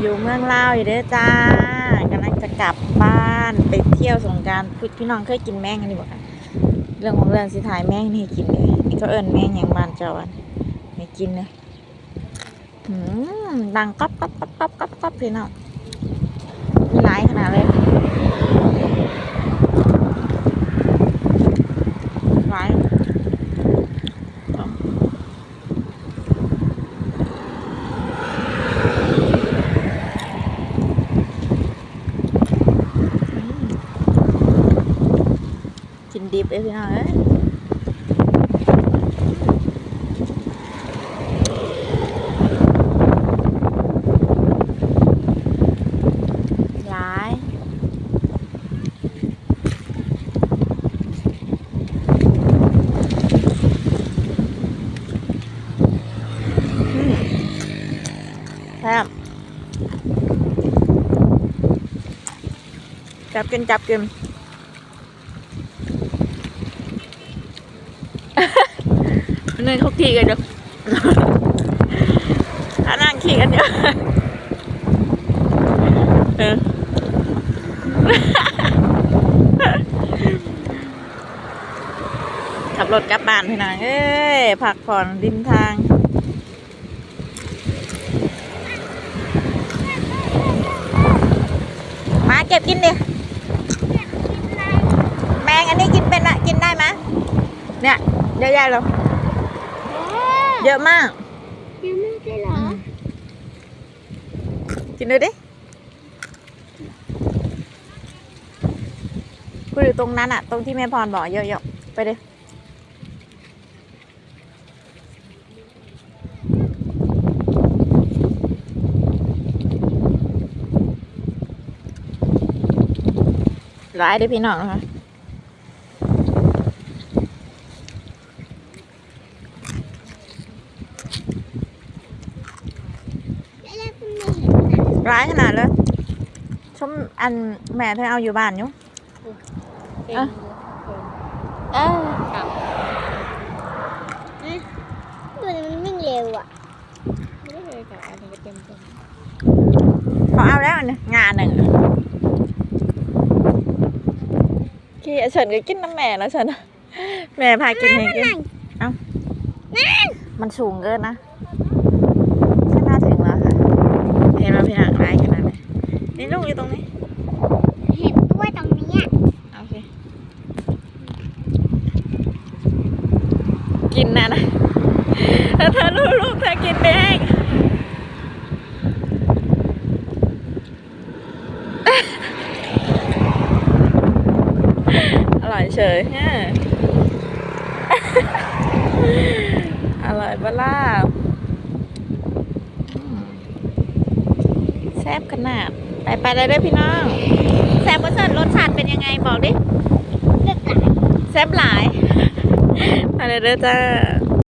อยู่เมืองลาวอยู่เด้อจ้ากำลังจะกลับบ้านไปเที่ยวสงการพี่น้องเคยกินแมงกันดีกว่าค่ะเรื่องของเรื่องสิถ่ายแมงนี่ให้กินเลยนี่ก็เอิญแมงอย่างบ้านเจ้าอันไม่กินเลยดังก๊อปก๊อบก๊อบก๊อบก๊อบก๊อบพี่น้องมีหลายขนาดเลยหลาย กิน ดิบเอ้ยพี่น้องเอ้ยย้ายอืมแซ่บจับกินจับกิน นยเขาขี่กันเดี๋ยวถ้านั่งขี่กันเดี๋ยวเออขับรถกลับบ้านพี่นางเอ้ยพักผ่อนริมทางมาเก็บกินดิแมงอันนี้กินเป็นอะกินได้ไหมเนี่ยเยอะแยะเลย เยอะมากยังไม่ใช่เหรอ กินดูดิกูอยู่ตรงนั้นอะตรงที่แม่พรบอกเยอะๆไปดิร้ายเด้อพี่น้องนะคะ แล้วเราก็ไม่เห็นนะ ร้ายขนาดเลยชมอันแม่เธอเอาอยู่บ้านอยู่อะเออดูนี่มันวิ่งเร็วอะไม่เคยกับอันนี้ก็เต็มเต็มเขาเอาแล้วอันนี้งานหนึ่งขี้เฉินก็กินน้ำแม่แล้วเฉินแม่พากินให้กินมันสูงเกินนะแค่น่าถึงแล้วค่ะ เห็น ว่าพี่นางร้ายขนาดไหนนี่ลูกอยู่ตรงนี้ เห็นด้วยตรงนี้อะโอเค กินนะนะถ้าเธอลูกลูกเธอกินไปให้อร่อยเฉยฮะอร่อยบล่าอืมแซ่บขนาด ไปไปเลยด้อพี่น้องแซ่บก็เสิร์รสชาติเป็นยังไงบอกดิเลือกหลายแซ่บหลาย ไปเลยเด้อจ้า